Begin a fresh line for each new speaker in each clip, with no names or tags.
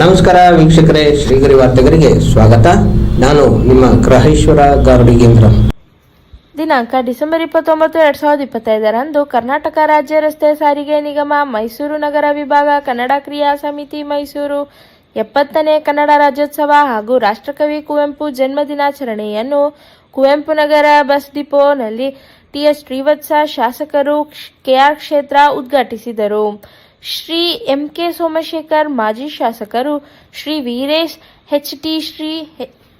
ನಮಸ್ಕಾರ ವೀಕ್ಷಕರೇ, ಶ್ರೀಗರಿ ವಾರ್ತೆಗರಿಗೆ ಸ್ವಾಗತ. ನಾನು ನಿಮ್ಮ ಗ್ರಹೇಶ್ವರ ಗಾರುಡಿಗೇಂದ್ರ
ದಿನಾಂಕ ಡಿಸೆಂಬರ್ ಇಪ್ಪತ್ತೊಂಬತ್ತು, ಎರಡ್ ಸಾವಿರದ ಇಪ್ಪತ್ತೈದರಂದು ಕರ್ನಾಟಕ ರಾಜ್ಯ ರಸ್ತೆ ಸಾರಿಗೆ ನಿಗಮ ಮೈಸೂರು ನಗರ ವಿಭಾಗ ಕನ್ನಡ ಕ್ರಿಯಾ ಸಮಿತಿ ಮೈಸೂರು ಎಪ್ಪತ್ತನೇ ಕನ್ನಡ ರಾಜ್ಯೋತ್ಸವ ಹಾಗೂ ರಾಷ್ಟ್ರಕವಿ ಕುವೆಂಪು ಜನ್ಮ ದಿನಾಚರಣೆಯನ್ನು ಕುವೆಂಪು ನಗರ ಬಸ್ ಡಿಪೋನಲ್ಲಿ ಟಿಎಸ್ ಶ್ರೀವತ್ಸ ಶಾಸಕರು ಕೆಆರ್ ಕ್ಷೇತ್ರ ಉದ್ಘಾಟಿಸಿದರು. ಶ್ರೀ ಎಂ ಕೆ ಸೋಮಶೇಖರ್, ಮಾಜಿ ಶಾಸಕರು Shri Veeresh H T Shri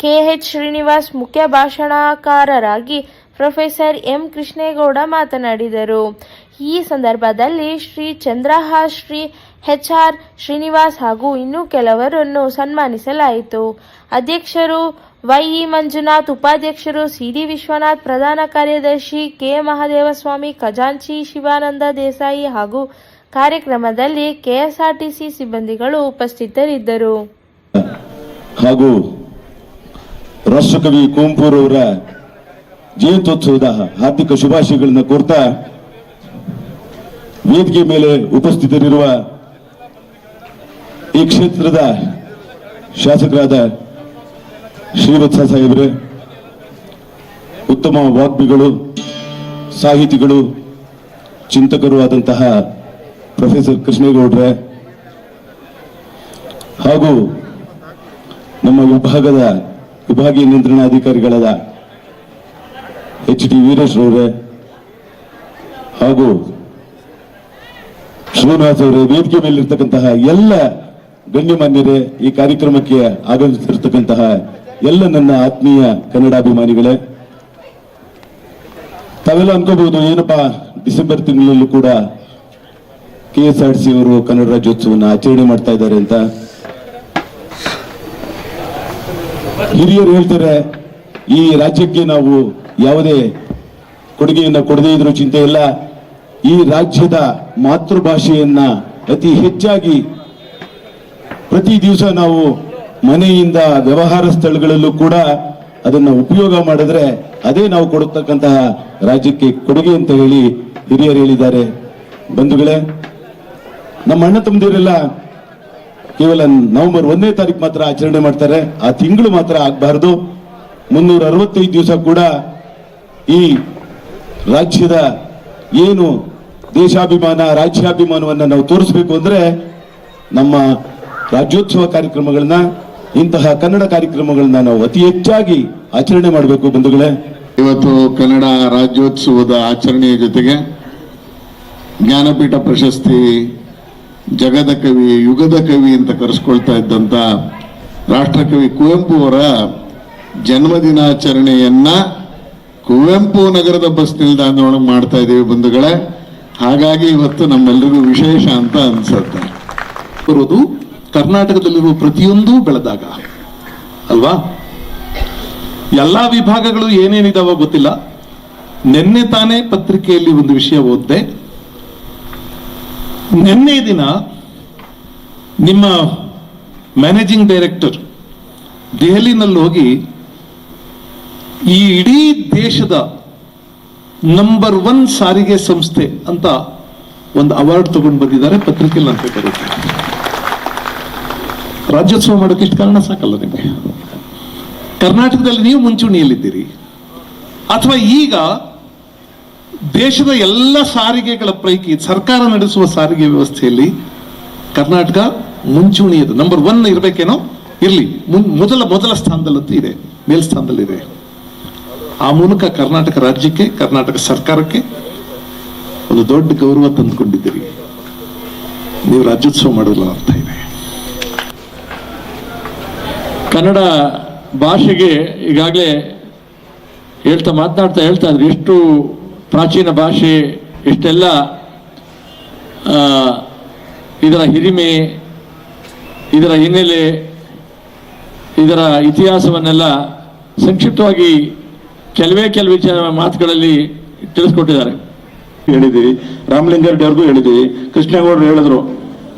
K H Srinivas ಮುಖ್ಯ ಭಾಷಣಕಾರರಾಗಿ ಪ್ರೊಫೆಸರ್ ಎಂ ಕೃಷ್ಣೇಗೌಡ ಮಾತನಾಡಿದರು. ಈ ಸಂದರ್ಭದಲ್ಲಿ ಶ್ರೀ ಚಂದ್ರಹ, ಶ್ರೀ ಎಚ್ ಆರ್ ಶ್ರೀನಿವಾಸ್ ಹಾಗೂ ಇನ್ನೂ ಕೆಲವರನ್ನು ಸನ್ಮಾನಿಸಲಾಯಿತು. ಅಧ್ಯಕ್ಷರು ವೈಇ ಮಂಜುನಾಥ್, ಉಪಾಧ್ಯಕ್ಷರು ಸಿಡಿ ವಿಶ್ವನಾಥ್, ಪ್ರಧಾನ ಕಾರ್ಯದರ್ಶಿ ಕೆ ಮಹಾದೇವಸ್ವಾಮಿ, ಖಜಾಂಚಿ ಶಿವಾನಂದ ದೇಸಾಯಿ ಹಾಗೂ ಕಾರ್ಯಕ್ರಮದಲ್ಲಿ ಕೆಎಸ್ಆರ್ಟಿಸಿ ಸಿಬ್ಬಂದಿಗಳು ಉಪಸ್ಥಿತರಿದ್ದರು.
ಹಾಗೂ ರಾಷ್ಟ್ರಕವಿ ಕುಂಪೂರವರ ಜಯಂತ್ಯೋತ್ಸವದ ಹಾರ್ದಿಕ ಶುಭಾಶಯಗಳನ್ನು ಕೋರ್ತಾ ವೇದಿಕೆ ಮೇಲೆ ಉಪಸ್ಥಿತರಿರುವ ಈ ಕ್ಷೇತ್ರದ ಶಾಸಕರಾದ ಶ್ರೀವತ್ಸ ಸಾಹೇಬ್ರೆ, ಉತ್ತಮ ವಾಗ್ಮಿಗಳು, ಸಾಹಿತಿಗಳು, ಚಿಂತಕರು ಆದಂತಹ ಪ್ರೊಫೆಸರ್ ಕೃಷ್ಣೇಗೌಡ್ರೆ ಹಾಗೂ ನಮ್ಮ ವಿಭಾಗದ ವಿಭಾಗೀಯ ನಿಯಂತ್ರಣಾಧಿಕಾರಿಗಳಾದ ಎಚ್ ಡಿ ವೀರೇಶ್ ಅವರೇ ಹಾಗೂ ಶ್ರೀನಿವಾಸ್ ಅವರೇ ವೇದಿಕೆ ಮೇಲಿರ್ತಕ್ಕಂತಹ ಎಲ್ಲ ಗಣ್ಯಮಾನ್ಯರೇ ಈ ಕಾರ್ಯಕ್ರಮಕ್ಕೆ ಆಗಮಿಸಿರ್ತಕ್ಕಂತಹ ಎಲ್ಲ ನನ್ನ ಆತ್ಮೀಯ ಕನ್ನಡಾಭಿಮಾನಿಗಳೇ, ತಾವೆಲ್ಲ ಅನ್ಕೋಬಹುದು ಏನಪ್ಪಾ ಡಿಸೆಂಬರ್ ತಿಂಗಳಲ್ಲೂ ಕೂಡ ಕೆ ಎಸ್ ಆರ್ ಸಿ ಅವರು ಕನ್ನಡ ರಾಜ್ಯೋತ್ಸವವನ್ನು ಆಚರಣೆ ಮಾಡ್ತಾ ಇದ್ದಾರೆ ಅಂತ ಹಿರಿಯರು ಹೇಳ್ತಾರೆ, ಈ ರಾಜ್ಯಕ್ಕೆ ನಾವು ಯಾವುದೇ ಕೊಡುಗೆಯನ್ನ ಕೊಡದೇ ಇದ್ರೂ ಚಿಂತೆ ಇಲ್ಲ. ಈ ರಾಜ್ಯದ ಮಾತೃಭಾಷೆಯನ್ನ ಅತಿ ಹೆಚ್ಚಾಗಿ ಪ್ರತಿ ದಿವಸ ನಾವು ಮನೆಯಿಂದ ವ್ಯವಹಾರ ಸ್ಥಳಗಳಲ್ಲೂ ಕೂಡ ಅದನ್ನು ಉಪಯೋಗ ಮಾಡಿದ್ರೆ ಅದೇ ನಾವು ಕೊಡತಕ್ಕಂತಹ ರಾಜ್ಯಕ್ಕೆ ಕೊಡುಗೆ ಅಂತ ಹೇಳಿ ಹಿರಿಯರು ಹೇಳಿದ್ದಾರೆ. ಬಂಧುಗಳೇ ನಮ್ಮ ಅಣ್ಣ ತಮ್ಮದಿರೆಲ್ಲ ಕೇವಲ ನವೆಂಬರ್ ಒಂದನೇ ತಾರೀಕು ಮಾತ್ರ ಆಚರಣೆ ಮಾಡ್ತಾರೆ. ಆ ತಿಂಗಳು ಮಾತ್ರ ಆಗಬಾರದು. ಮುನ್ನೂರ ಅರವತ್ತೈದು ದಿವಸ ಕೂಡ ಈ ರಾಜ್ಯದ ಏನು ದೇಶಾಭಿಮಾನ, ರಾಜ್ಯಾಭಿಮಾನವನ್ನು ನಾವು ತೋರಿಸ್ಬೇಕು ಅಂದರೆ ನಮ್ಮ ರಾಜ್ಯೋತ್ಸವ ಕಾರ್ಯಕ್ರಮಗಳನ್ನ, ಇಂತಹ ಕನ್ನಡ ಕಾರ್ಯಕ್ರಮಗಳನ್ನ ನಾವು ಅತಿ ಹೆಚ್ಚಾಗಿ ಆಚರಣೆ ಮಾಡಬೇಕು ಬಂಧುಗಳೇ.
ಇವತ್ತು ಕನ್ನಡ ರಾಜ್ಯೋತ್ಸವದ ಆಚರಣೆಯ ಜೊತೆಗೆ ಜ್ಞಾನಪೀಠ ಪ್ರಶಸ್ತಿ ಜಗದ ಕವಿ, ಯುಗದ ಕವಿ ಅಂತ ಕರೆಸ್ಕೊಳ್ತಾ ಇದ್ದಂತ ರಾಷ್ಟ್ರಕವಿ ಕುವೆಂಪು ಅವರ ಜನ್ಮದಿನಾಚರಣೆಯನ್ನ ಕುವೆಂಪು ನಗರದ ಬಸ್ ನಿಲ್ದಾಣದೊಳಗೆ ಮಾಡ್ತಾ ಇದ್ದೀವಿ ಬಂಧುಗಳೇ. ಹಾಗಾಗಿ ಇವತ್ತು ನಮ್ಮೆಲ್ಲರಿಗೂ ವಿಶೇಷ ಅಂತ ಅನ್ಸುತ್ತೆ.
ಬರೋದು ಕರ್ನಾಟಕದಲ್ಲಿರುವ ಪ್ರತಿಯೊಂದು ಬೆಳೆದಾಗ. ಅಲ್ವಾ? ಎಲ್ಲಾ ವಿಭಾಗಗಳು ಏನೇನಿದಾವೋ ಗೊತ್ತಿಲ್ಲ. ನಿನ್ನೆ ತಾನೇ ಪತ್ರಿಕೆಯಲ್ಲಿ ಒಂದು ವಿಷಯ ಓದಿದೆ. ನಿನ್ನೆ ದಿನ ನಿಮ್ಮ ಮ್ಯಾನೇಜಿಂಗ್ ಡೈರೆಕ್ಟರ್ ದೆಹಲಿನಲ್ಲಿ ಹೋಗಿ ಈ ಇಡೀ ದೇಶದ ನಂಬರ್ ಒನ್ ಸಾರಿಗೆ ಸಂಸ್ಥೆ ಅಂತ ಒಂದು ಅವಾರ್ಡ್ ತಗೊಂಡು ಬಂದಿದ್ದಾರೆ ಪತ್ರಿಕೆಯಲ್ಲಿ ಅಂತ ಬರುತ್ತೆ ರಾಜ್ಯೋತ್ಸವ ಮಾಡೋಕೆ ಇಷ್ಟು ಕಾರಣ ಸಾಕಲ್ಲ ನಿಮಗೆ? ಕರ್ನಾಟಕದಲ್ಲಿ ನೀವು ಮುಂಚೂಣಿಯಲ್ಲಿದ್ದೀರಿ. ಅಥವಾ ಈಗ ದೇಶದ ಎಲ್ಲ ಸಾರಿಗೆಗಳ ಪೈಕಿ ಸರ್ಕಾರ ನಡೆಸುವ ಸಾರಿಗೆ ವ್ಯವಸ್ಥೆಯಲ್ಲಿ ಕರ್ನಾಟಕ ಮುಂಚೂಣಿಯದು ನಂಬರ್ ಒನ್ ಇರಬೇಕೇನೋ? ಇರಲಿ. ಮೊದಲ ಮೊದಲ ಸ್ಥಾನದಲ್ಲಂತೂ ಇದೆ. ಮೇಲ್ಸ್ಥಾನದಲ್ಲಿದೆ. ಆ ಮೂಲಕ ಕರ್ನಾಟಕ ರಾಜ್ಯಕ್ಕೆ, ಕರ್ನಾಟಕ ಸರ್ಕಾರಕ್ಕೆ ಒಂದು ದೊಡ್ಡ ಗೌರವ ತಂದುಕೊಂಡಿದ್ದೀರಿ. ನೀವು ರಾಜ್ಯೋತ್ಸವ ಮಾಡೋದಿಲ್ಲ ಅರ್ಥ ಇದೆ.
ಕನ್ನಡ ಭಾಷೆಗೆ ಈಗಾಗಲೇ ಹೇಳ್ತಾ, ಮಾತನಾಡ್ತಾ ಹೇಳ್ತಾ ಇದ್ರು. ಎಷ್ಟು ಪ್ರಾಚೀನ ಭಾಷೆ ಇಷ್ಟೆಲ್ಲ ಇದರ ಹಿರಿಮೆ, ಇದರ ಹಿನ್ನೆಲೆ, ಇದರ ಇತಿಹಾಸವನ್ನೆಲ್ಲ ಸಂಕ್ಷಿಪ್ತವಾಗಿ ಕೆಲವೇ ಕೆಲವು ವಿಚಾರ ಮಾತುಗಳಲ್ಲಿ ತಿಳಿಸ್ಕೊಟ್ಟಿದ್ದಾರೆ.
ಹೇಳಿದ್ದೀವಿ ರಾಮಲಿಂಗಾರೆಡ್ಡಿ ಅವ್ರಿಗೂ ಹೇಳಿದ್ದೀವಿ ಕೃಷ್ಣೇಗೌಡರು ಹೇಳಿದ್ರು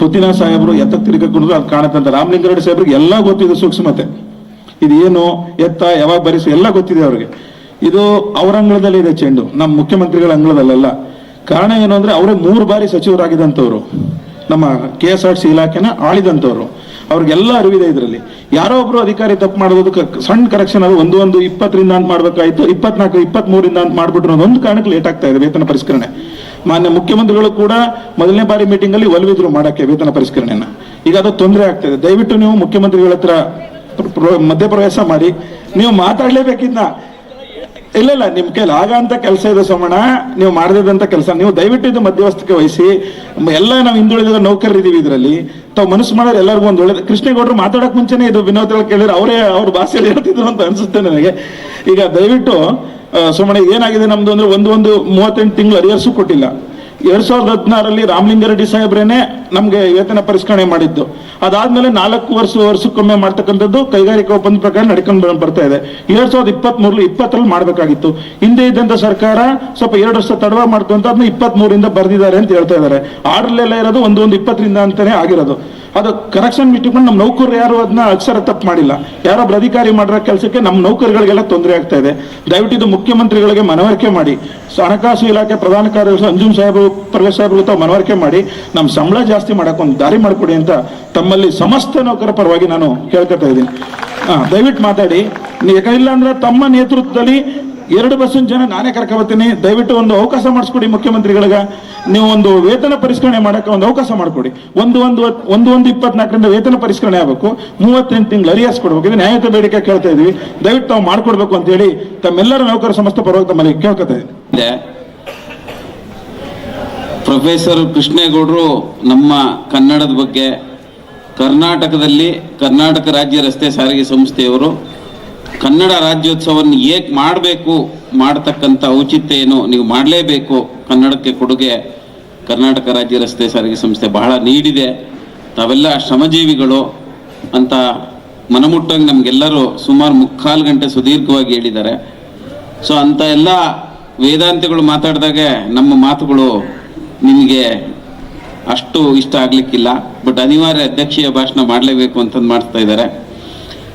ತುತ್ತಿನ ಸಾಹೇಬರು ಎತ್ತ ತಿರುಗ ಕುಡಿದ್ರು ಅದು ಕಾಣತ್ತಂತ ರಾಮಲಿಂಗಾರೆಡ್ಡಿ ಸಾಹೇಬ್ರಿಗೆ ಎಲ್ಲ ಗೊತ್ತಿದೆ ಸೂಕ್ಷ್ಮತೆ. ಇದು ಏನು ಎತ್ತ, ಯಾವಾಗ ಬರಿಸು, ಎಲ್ಲ ಗೊತ್ತಿದೆ ಅವ್ರಿಗೆ. ಇದು ಅವರ ಅಂಗಳದಲ್ಲಿ ಇದೆ ಚೆಂಡು. ನಮ್ಮ ಮುಖ್ಯಮಂತ್ರಿಗಳ ಅಂಗಳದಲ್ಲ ಕಾರಣ ಏನು ಅಂದ್ರೆ ಅವರೇ ಮೂರು ಬಾರಿ ಸಚಿವರಾಗಿದ್ದಂಥವ್ರು.
ನಮ್ಮ ಕೆ ಎಸ್ ಆರ್ ಸಿ ಇಲಾಖೆನ ಆಳಿದಂಥವ್ರು. ಅವ್ರಿಗೆಲ್ಲ ಅರಿವಿದೆ ಇದರಲ್ಲಿ. ಯಾರೋ ಒಬ್ರು ಅಧಿಕಾರಿ ತಪ್ಪು ಮಾಡೋದು ಕ- ಸಣ್ಣ ಕರೆಕ್ಷನ್ ಅದು ಒಂದು ಒಂದು, ಇಪ್ಪತ್ತರಿಂದ ಅಂತ ಮಾಡ್ಬೇಕಾಯ್ತು. ಇಪ್ಪತ್ನಾಲ್ಕು, ಇಪ್ಪತ್ಮೂರಿಂದ ಅಂತ ಮಾಡ್ಬಿಟ್ರು ಒಂದು ಕಾರಣಕ್ಕೆ ಲೇಟ್ ಆಗ್ತಾ ಇದೆ ವೇತನ ಪರಿಷ್ಕರಣೆ. ಮಾನ್ಯ ಮುಖ್ಯಮಂತ್ರಿಗಳು ಕೂಡ ಮೊದಲನೇ ಬಾರಿ ಮೀಟಿಂಗ್ ಅಲ್ಲಿ ಒಲವಿದ್ರು ಮಾಡಕ್ಕೆ ವೇತನ ಪರಿಷ್ಕರಣೆನ. ಈಗ ಅದು ತೊಂದರೆ ಆಗ್ತಾ ಇದೆ. ದಯವಿಟ್ಟು ನೀವು ಮುಖ್ಯಮಂತ್ರಿಗಳ ಹತ್ರ ಪ್ರ- ಪ್ರ- ಮಧ್ಯಪ್ರವೇಶ ಮಾಡಿ. ನೀವು ಮಾತಾಡ್ಲೇಬೇಕಿದ್ನ. ಇಲ್ಲ ಇಲ್ಲ, ನಿಮ್ ಕೈಲಿ ಆಗಂತ ಕೆಲಸ ಇದೆ ಸೋಮಣ್ಣ. ನೀವು ಮಾಡದಿದ್ದಂಥ ಕೆಲಸ. ನೀವು ದಯವಿಟ್ಟು ಇದು ಮಧ್ಯವಸ್ಥಕ್ಕೆ ವಹಿಸಿ ಎಲ್ಲ ನಾವು ಹಿಂದುಳಿದ ನೌಕರರಿದ್ದೀವಿ ಇದರಲ್ಲಿ. ತಾವು ಮನಸ್ಸು ಮಾಡೋರು ಎಲ್ಲರಿಗೂ ಒಂದು ಒಳ್ಳೆ ಕೃಷ್ಣೇಗೌಡರು ಮಾತಾಡಕ್ ಮುಂಚೆನೆ ಇದು ವಿನೋದ್ ಕೇಳಿದ್ರೆ ಅವರೇ, ಅವ್ರ ಭಾಷೆಯಲ್ಲಿ ಹೇಳ್ತಿದ್ರು ಅಂತ ಅನ್ಸುತ್ತೆ ನನಗೆ. ಈಗ ದಯವಿಟ್ಟು ಸೋಮಣ್ಣ ಏನಾಗಿದೆ ನಮ್ದು ಅಂದ್ರೆ ಒಂದು ಒಂದು ಮೂವತ್ತೆಂಟು ತಿಂಗಳು ಅರಿಯರ್ಸು ಕೊಟ್ಟಿಲ್ಲ. ಎರಡ್ ಸಾವಿರದ ಹದಿನಾರಲ್ಲಿ ರಾಮಲಿಂಗಾರೆಡ್ಡಿ ಸಾಹೇಬ್ರೇನೆ ನಮ್ಗೆ ವೇತನ ಪರಿಷ್ಕರಣೆ ಮಾಡಿದ್ದು. ಅದಾದ್ಮೇಲೆ ನಾಲ್ಕು ವರ್ಷ ವರ್ಷಕ್ಕೊಮ್ಮೆ ಮಾಡ್ತಕ್ಕಂಥದ್ದು ಕೈಗಾರಿಕಾ ಒಪ್ಪಂದ ಪ್ರಕಾರ ನಡ್ಕೊಂಡು ಬರ್- ಬರ್ತಾ ಇದೆ. ಎರಡ್ ಸಾವಿರದ ಇಪ್ಪತ್ತ್ ಮೂರಲ್ಲಿ ಇಪ್ಪತ್ತರಲ್ಲಿ ಮಾಡಬೇಕಾಗಿತ್ತು. ಹಿಂದೆ ಇದ್ದಂತ ಸರ್ಕಾರ ಸ್ವಲ್ಪ ಎರಡು ವರ್ಷ ತಡವ ಮಾಡ್ತು ಅಂತ ಅದನ್ನ ಇಪ್ಪತ್ತ್ ಮೂರಿಂದ ಬರ್ದಿದ್ದಾರೆ ಅಂತ ಹೇಳ್ತಾ ಇದ್ದಾರೆ. ಆರ್ಡರ್ಲೆಲ್ಲ ಇರೋದು ಒಂದು ಒಂದು ಇಪ್ಪತ್ತರಿಂದ ಅಂತಾನೆ ಆಗಿರೋದು. ಅದು ಕರೆಕ್ಷನ್ ಇಟ್ಟುಕೊಂಡು ನಮ್ಮ ನೌಕರರು ಯಾರು ಅದನ್ನ ಅಕ್ಷರ ತಪ್ಪು ಮಾಡಿಲ್ಲ. ಯಾರೊಬ್ಬರು ಅಧಿಕಾರಿ ಮಾಡಿರೋ ಕೆಲಸಕ್ಕೆ ನಮ್ಮ ನೌಕರಿಗಳಿಗೆಲ್ಲ ತೊಂದರೆ ಆಗ್ತಾ ಇದೆ. ದಯವಿಟ್ಟು ಇದು ಮುಖ್ಯಮಂತ್ರಿಗಳಿಗೆ ಮನವರಿಕೆ ಮಾಡಿ. ಹಣಕಾಸು ಇಲಾಖೆ ಪ್ರಧಾನ ಕಾರ್ಯದರ್ಶಿ ಅಂಜುಮ್ ಸಾಹೇಬ್ರು ಪ್ರವೇಶ್ ಸಾಹೇಬ್ರು ತಾವು ಮನವರಿಕೆ ಮಾಡಿ ನಮ್ಮ ಸಂಬಳ ಜಾಸ್ತಿ ಮಾಡಕ್ಕೆ ಒಂದು ದಾರಿ ಮಾಡಿಕೊಡಿ ಅಂತ ತಮ್ಮಲ್ಲಿ ಸಮಸ್ತ ನೌಕರ ಪರವಾಗಿ ನಾನು ಕೇಳ್ಕೊತಾ ಇದ್ದೀನಿ. ದಯವಿಟ್ಟು ಮಾತಾಡಿ. ಯಾಕಂದ್ರೆ ತಮ್ಮ ನೇತೃತ್ವದಲ್ಲಿ ಎರಡು ಬಸ್ಸಿನ ಜನ ನಾನೇ ಕರ್ಕೊಬರ್ತೀನಿ. ದಯವಿಟ್ಟು ಒಂದು ಅವಕಾಶ ಮಾಡಿಸ್ಕೊಡಿ ಮುಖ್ಯಮಂತ್ರಿಗಳಿಗೆ. ನೀವು ಒಂದು ವೇತನ ಪರಿಷ್ಕರಣೆ ಮಾಡಕ್ಕೆ ಒಂದು ಅವಕಾಶ ಮಾಡಿಕೊಡಿ. ಒಂದು ಒಂದು ಒಂದು ಒಂದು ಇಪ್ಪತ್ನಾಲ್ಕರಿಂದ ವೇತನ ಪರಿಷ್ಕರಣೆ ಆಗಬೇಕು. ಮೂವತ್ತೆಂಟು ತಿಂಗಳು ಅರಿಯಾಸ್ ಕೊಡಬೇಕು. ಇದು ನ್ಯಾಯಯುತ ಬೇಡಿಕೆ ಕೇಳ್ತಾ ಇದ್ವಿ. ದಯವಿಟ್ಟು ನಾವು ಮಾಡ್ಕೊಡ್ಬೇಕು ಅಂತ ಹೇಳಿ ತಮ್ಮೆಲ್ಲರ ನೌಕರ ಸಂಸ್ಥೆ ಪರವಾಗಿ ತಮ್ಮಲ್ಲಿ ಕೇಳ್ಕೊತಾ ಇದ್ದೀನಿ.
ಇದೆ. ಪ್ರೊಫೆಸರ್ ಕೃಷ್ಣೇಗೌಡರು ನಮ್ಮ ಕನ್ನಡದ ಬಗ್ಗೆ ಕರ್ನಾಟಕದಲ್ಲಿ ಕರ್ನಾಟಕ ರಾಜ್ಯ ರಸ್ತೆ ಸಾರಿಗೆ ಸಂಸ್ಥೆಯವರು ಕನ್ನಡ ರಾಜ್ಯೋತ್ಸವವನ್ನು ಏಕೆ ಮಾಡಬೇಕು, ಮಾಡ್ತಕ್ಕಂಥ ಔಚಿತ್ಯ ಏನು ನೀವು ಮಾಡಲೇಬೇಕು. ಕನ್ನಡಕ್ಕೆ ಕೊಡುಗೆ ಕರ್ನಾಟಕ ರಾಜ್ಯ ರಸ್ತೆ ಸಾರಿಗೆ ಸಂಸ್ಥೆ ಬಹಳ ನೀಡಿದೆ. ತಾವೆಲ್ಲ ಶ್ರಮಜೀವಿಗಳು ಅಂತ ಮನಮುಟ್ಟಂಗೆ ನಮಗೆಲ್ಲರೂ ಸುಮಾರು ಮುಕ್ಕಾಲು ಗಂಟೆ ಸುದೀರ್ಘವಾಗಿ ಹೇಳಿದ್ದಾರೆ. ಸೊ ಅಂತ ಎಲ್ಲ ವೇದಾಂತಿಗಳು ಮಾತಾಡಿದಾಗೆ ನಮ್ಮ ಮಾತುಗಳು ನಿಮಗೆ ಅಷ್ಟು ಇಷ್ಟ ಆಗಲಿಕ್ಕಿಲ್ಲ. ಬಟ್ ಅನಿವಾರ್ಯ ಅಧ್ಯಕ್ಷೀಯ ಭಾಷಣ ಮಾಡಲೇಬೇಕು ಅಂತಂದು ಮಾಡ್ತಾ ಇದ್ದಾರೆ.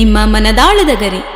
ನಿಮ್ಮ ಮನದಾಳದ ಗರಿ.